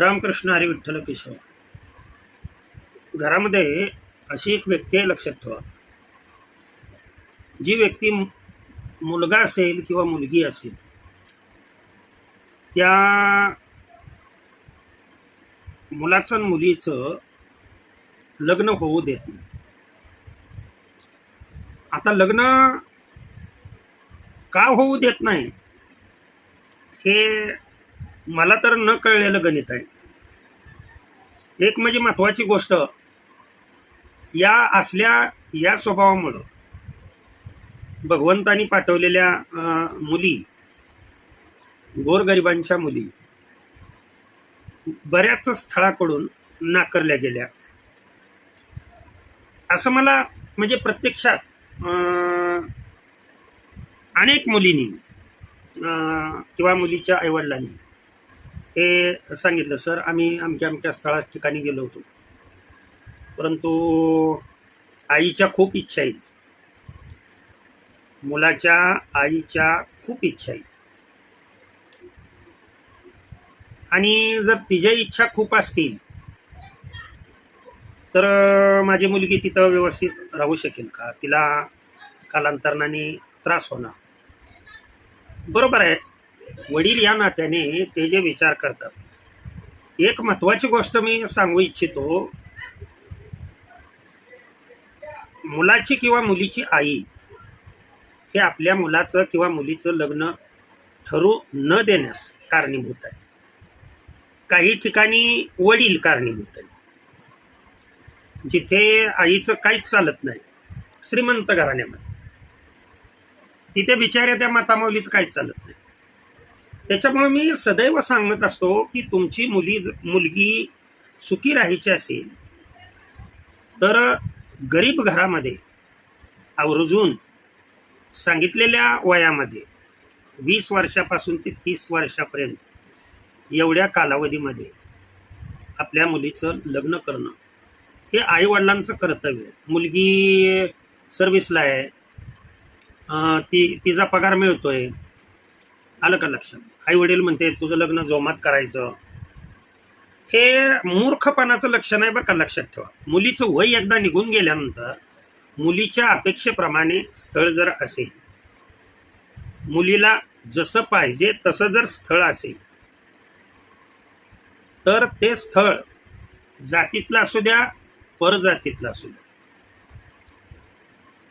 रामकृष्ण हरी विठ्ठल केशव घरामध्ये अशी एक व्यक्ती आहे लक्षात ठेवा. जी व्यक्ती मुलगा असेल किंवा मुलगी असेल त्या मुलाचं आणि मुलीचं लग्न होऊ देत नाही. आता लग्न का होऊ देत नाही? हे मला तर न कळलेलं गणित आहे. एक म्हणजे महत्त्वाची गोष्ट या असल्या या स्वभावामुळं भगवंतानी पाठवलेल्या मुली गोरगरिबांच्या मुली बऱ्याच स्थळाकडून नाकारल्या गेल्या. असं मला म्हणजे प्रत्यक्षात अनेक मुलींनी किंवा मुलीच्या आईवडिलांनी हे सांगितलं सर आम्ही अमक्या अमक्या स्थळा ठिकाणी गेलो होतो. परंतु आईच्या खूप इच्छा आहेत. मुलाच्या आईच्या खूप इच्छा आहेत. आणि जर तिच्या इच्छा खूप असतील तर माझी मुलगी तिथं व्यवस्थित राहू शकेल का? तिला कालांतरणाने त्रास होणार. बरोबर आहे. वडील या नात्याने ते जे विचार करतात. एक महत्वाची गोष्ट मी सांगू इच्छितो. मुलाची किंवा मुलीची आई हे आपल्या मुलाचं किंवा मुलीचं लग्न ठरू न देण्यास कारणीभूत आहे. काही ठिकाणी वडील कारणीभूत आहेत. जिथे आईचं काहीच चालत नाही श्रीमंत घराण्यामध्ये. तिथे बिचाऱ्या त्या मातामाऊलीचं काहीच चालत नाही. त्याच्यामुळे मी सदैव सांगत असतो की तुमची मुली मुलगी सुखी राहायची असेल तर गरीब घरामध्ये आवर्जून सांगितलेल्या वयामध्ये वीस वर्षापासून ते तीस वर्षापर्यंत एवढ्या कालावधीमध्ये आपल्या मुलीचं लग्न करणं हे आईवडिलांचं कर्तव्य आहे. मुलगी सर्व्हिसला आहे. ती तिचा पगार मिळतो आहे आलं का लक्षात? आई वडील म्हणते तुझं लग्न जोमात करायचं. हे मूर्खपणाचं लक्षण आहे बरं का लक्षात ठेवा. मुलीचं वय एकदा निघून गेल्यानंतर मुलीच्या अपेक्षेप्रमाणे स्थळ जर असेल मुलीला जसं पाहिजे तसं जर स्थळ असेल तर ते स्थळ जातीतलं असू द्या परजातीतलं असू द्या.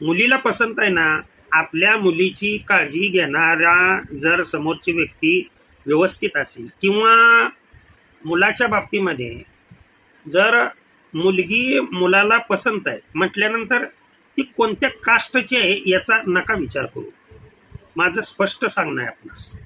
मुलीला पसंत आहे ना आपल्या मुलीची काळजी घेणारा जर समोरची व्यक्ती व्यवस्थित असेल किंवा मुलाच्या बाबतीमध्ये जर मुलगी मुलाला पसंत आहे म्हटल्यानंतर ती कोणत्या कास्टची आहे याचा नका विचार करू. माझं स्पष्ट सांगणं आहे आपणास.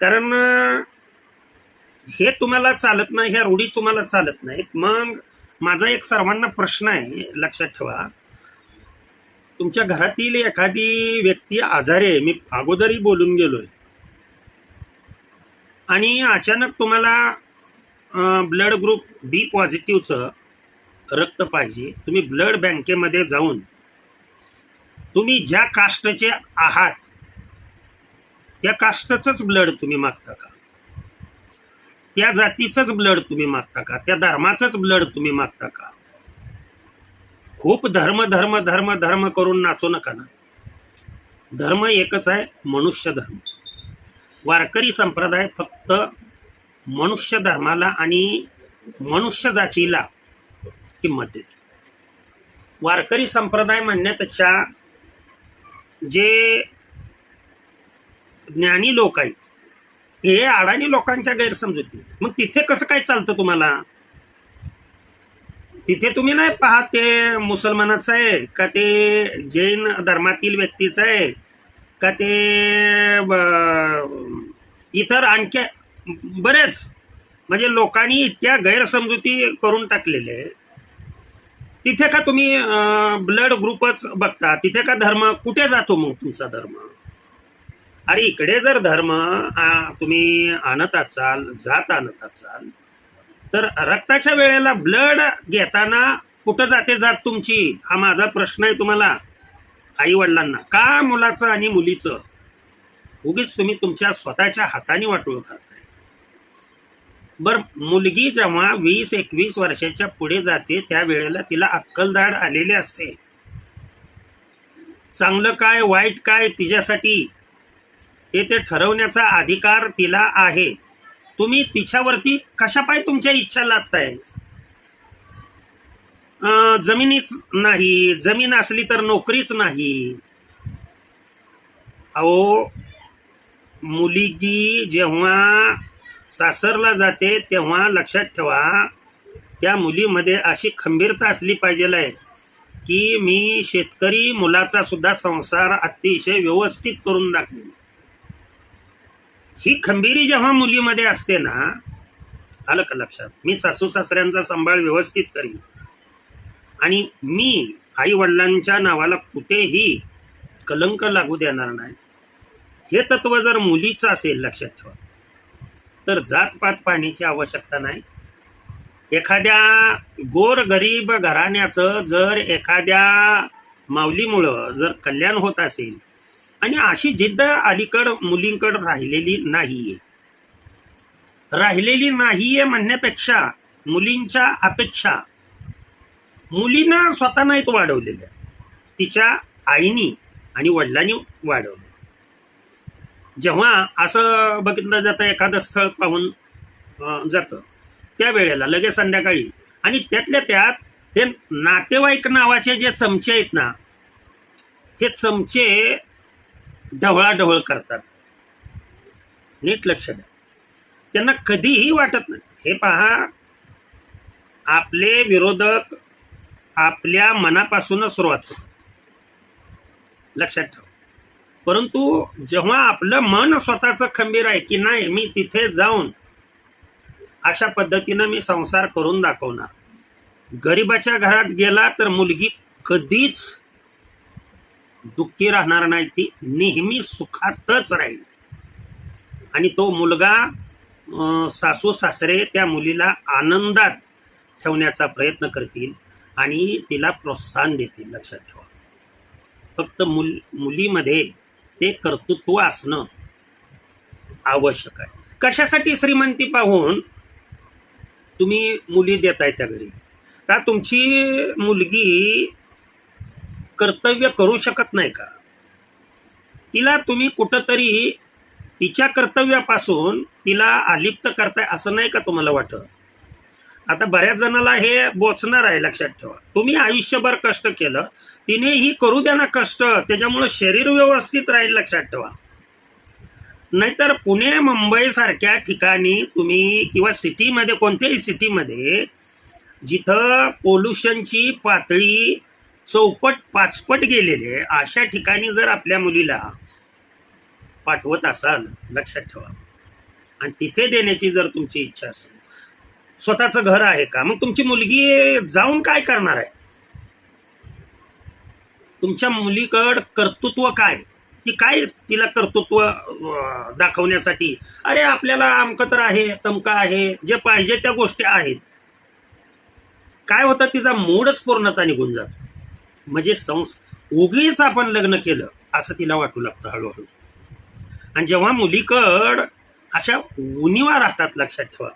कारण हे तुम्हाला चालत नाही ह्या रूढी तुम्हाला चालत नाहीत. मग माझा एक सर्वांना प्रश्न आहे लक्षात ठेवा. तुमच्या घरातील एखादी व्यक्ती आजारी आहे मी अगोदरही बोलून गेलोय. आणि अचानक तुम्हाला ब्लड ग्रुप बी पॉझिटिव्हचं रक्त पाहिजे. तुम्ही ब्लड बँकेमध्ये जाऊन तुम्ही ज्या कास्टचे आहात त्या कास्टचंच ब्लड तुम्ही मागता का? त्या जातीचंच ब्लड तुम्ही मागता का? त्या धर्माचंच ब्लड तुम्ही मागता का? खूप धर्म धर्म धर्म धर्म करून नाचू नका ना. धर्म एकच आहे मनुष्य धर्म. वारकरी संप्रदाय फक्त मनुष्य धर्माला आणि मनुष्य जातीला किंमत देतो. वारकरी संप्रदाय म्हणण्यापेक्षा जे ज्ञानी लोक आहेत हे अडाणी लोकांच्या गैरसमजुती. मग तिथे कसं काय चालतं तुम्हाला? तिथे तुम्ही नाही पाहत ते मुसलमानाचं आहे का ते जैन धर्मातील व्यक्तीचं आहे का ते ब- इतर आणखी बरेच म्हणजे लोकांनी इतक्या गैरसमजुती करून टाकलेले आहे. तिथे का तुम्ही ब्लड ग्रुपच बघता? तिथे का धर्म? कुठे जातो मग तुमचा धर्म? अरे इकडे जर धर्म तुम्ही आणत असाल जात आणत असाल तर रक्ताच्या वेळेला ब्लड घेताना कुठं जाते जात तुमची? हा माझा प्रश्न आहे तुम्हाला आई वडिलांना का मुलाचं आणि मुलीचं? उगीच तुम्ही तुमच्या स्वतःच्या हाताने वाटोळ करताय. बर मुलगी जेव्हा वीस एकवीस वर्षाच्या पुढे जाते त्यावेळेला तिला अक्कलदाड आलेली असते. चांगलं काय वाईट काय तिच्यासाठी हे ते ठरवण्याचा अधिकार तिला आहे. तुम्ही तिच्यावरती कशापाय तुमच्या इच्छा लादताय? जमिनीच नाही जमीन असली तर नोकरीच नाही. अहो मुलगी जेव्हा सासरला जाते तेव्हा लक्षात ठेवा त्या मुलीमध्ये अशी खंबीरता असली पाहिजे आहे की मी शेतकरी मुलाचा सुद्धा संसार अतिशय व्यवस्थित करून दाखवेन. ही खंबीरी जेव्हा मुलीमध्ये असते ना आलं का लक्षात? मी सासू सासऱ्यांचा सांभाळ व्यवस्थित करीन. आणि मी आई वडिलांच्या नावाला कुठेही कलंक लागू देणार नाही. हे तत्व जर मुलीचं असेल लक्षात ठेवा. तर जातपात पाहण्याची आवश्यकता नाही. एखाद्या गोर गरीब घराण्याचं जर एखाद्या माऊलीमुळं जर कल्याण होत असेल आणि अशी जिद्द अलीकड मुलींकड राहिलेली नाहीये. राहिलेली नाहीये म्हणण्यापेक्षा मुलींच्या अपेक्षा मुलींना स्वतः नाहीत वाढवलेल्या तिच्या आईनी आणि वडिलांनी वाढवले जेव्हा असं बघितलं जातं एखादं स्थळ पाहून जातं जातं त्यावेळेला लगेच संध्याकाळी. आणि त्यातल्या त्यात हे नातेवाईक नावाचे जे चमचे आहेत ना हे चमचे ढवळाढवळ करतात. नीट लक्ष द्या. त्यांना कधीही वाटत नाही. हे पहा आपले विरोधक आपल्या मनापासूनच सुरुवात होतात. लक्षात ठेवा. परंतु जेव्हा आपलं मन स्वतःचं खंबीर आहे की नाही मी तिथे जाऊन अशा पद्धतीनं मी संसार करून दाखवणार. गरिबाच्या घरात गेला तर मुलगी कधीच दुःखी राहणार नाही ती नेहमी सुखातच राहील. आणि तो मुलगा सासू सासरे त्या मुलीला आनंदात ठेवण्याचा प्रयत्न करतील आणि तिला प्रोत्साहन देतील लक्षात ठेवा. फक्त मुल मुलीमध्ये ते कर्तृत्व असणं आवश्यक आहे. कशासाठी श्रीमंती पाहून तुम्ही मुली देताय त्या घरी? का तुमची मुलगी कर्तव्य करू शकत नाही का? तिला तुम्ही कुठंतरी तिच्या कर्तव्यापासून तिला अलिप्त करताय असं नाही का तुम्हाला वाटत? आता बऱ्याच जणाला हे बोचणार आहे लक्षात ठेवा. तुम्ही आयुष्यभर कष्ट केलं तिने ही करू द्या ना कष्ट त्याच्यामुळं शरीर व्यवस्थित राहील लक्षात ठेवा. नाहीतर पुणे मुंबई सारख्या ठिकाणी तुम्ही किंवा सिटीमध्ये कोणत्याही सिटीमध्ये जिथं पोल्युशनची पातळी चौपट पाचपट गेलेले अशा ठिकाणी जर आपल्या मुलीला पाठवत असाल लक्षात ठेवा. आणि तिथे देण्याची जर तुमची इच्छा असेल स्वतःचं घर आहे का? मग तुमची मुलगी जाऊन काय करणार आहे? तुमच्या मुलीकड कर्तृत्व काय? ती काय तिला कर्तृत्व दाखवण्यासाठी? अरे आपल्याला अमकं तर आहे तमका आहे जे पाहिजे त्या गोष्टी आहेत. काय होतं? तिचा मूडच पूर्णता निघून जातो. म्हणजे संस उगीच आपण लग्न केलं असं तिला वाटू लागतं हळूहळू. आणि जेव्हा मुलीकड अशा उनिवा राहतात लक्षात ठेवा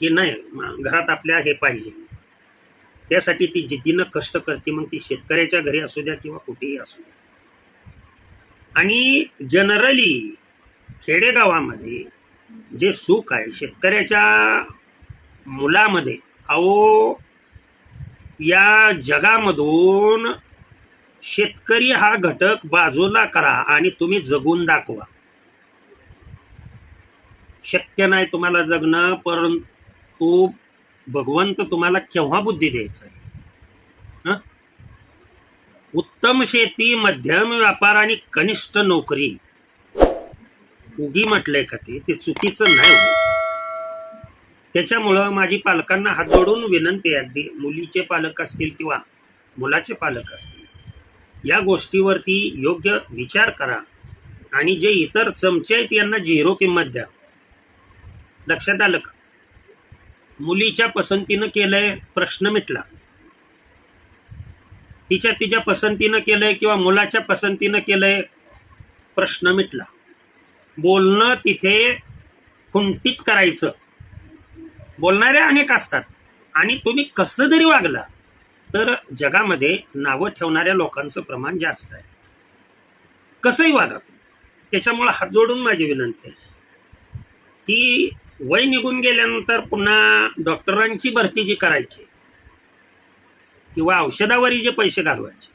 की नाही घरात आपल्या हे पाहिजे. त्यासाठी ती जिद्दीनं कष्ट करते मग ती शेतकऱ्याच्या घरी असू द्या किंवा कुठेही असू द्या. आणि जनरली खेडेगावामध्ये जे सुख आहे शेतकऱ्याच्या मुलामध्ये अहो या जगामधून शेतकरी हा घटक बाजूला करा आणि तुम्ही जगून दाखवा. शक्य नाही तुम्हाला जगणं परंतु भगवंत तुम्हाला केव्हा बुद्धी द्यायचा आहे उत्तम शेती मध्यम व्यापार आणि कनिष्ठ नोकरी. उगी म्हटलंय का ते चुकीचं नाही. त्याच्यामुळं माझी पालकांना हात जोडून विनंती आहे अगदी. मुलीचे पालक असतील किंवा मुलाचे पालक असतील या गोष्टीवरती योग्य विचार करा आणि जे इतर चमचे आहेत यांना झिरो किंमत द्या. लक्षात आलं का? मुलीच्या पसंतीनं केलंय प्रश्न मिटला. तिच्या तिच्या पसंतीनं केलंय किंवा मुलाच्या पसंतीनं केलंय प्रश्न मिटला. बोलणं तिथे खुंटीत करायचं. बोलणारे अनेक असतात. आणि तुम्ही कसं जरी वागला तर जगामध्ये नावं ठेवणाऱ्या लोकांचं प्रमाण जास्त आहे. कसंही वागा त्याच्यामुळं हात जोडून माझी विनंती आहे. की वय निघून गेल्यानंतर पुन्हा डॉक्टरांची भरती जी करायची किंवा औषधावरही जे पैसे घालवायचे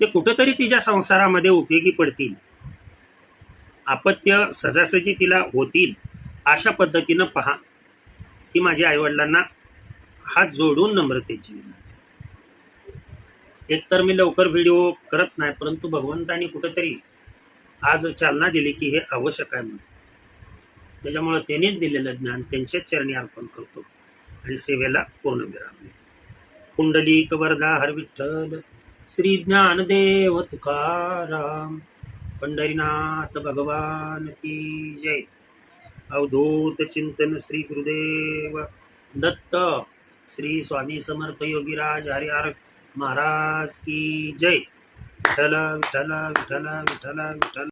ते कुठंतरी तिच्या संसारामध्ये उपयोगी पडतील. अपत्य सजासजी तिला होतील अशा पद्धतीनं पहा. ही माझ्या आईवडिलांना हात जोडून नम्रतेची विनंती एकतर मी लवकर व्हिडिओ करत नाही परंतु भगवंतानी कुठंतरी आज चालना दिली की हे आवश्यक आहे म्हणून. त्याच्यामुळं त्यांनीच दिलेलं ज्ञान त्यांच्याच चरणी अर्पण करतो आणि सेवेला पूर्ण विराम देतो. कुंडलिक वरदा हर विठ्ठल श्री ज्ञानदेव तुकाराम पंढरीनाथ भगवान की जय. अवधूत चिंतन श्री गुरुदेव दत्त। श्री स्वामी समर्थ योगीराज हरिहर महाराज की जय। विठ्ठल विठ्ठल विठ्ठल विठ्ठल विठ्ठल।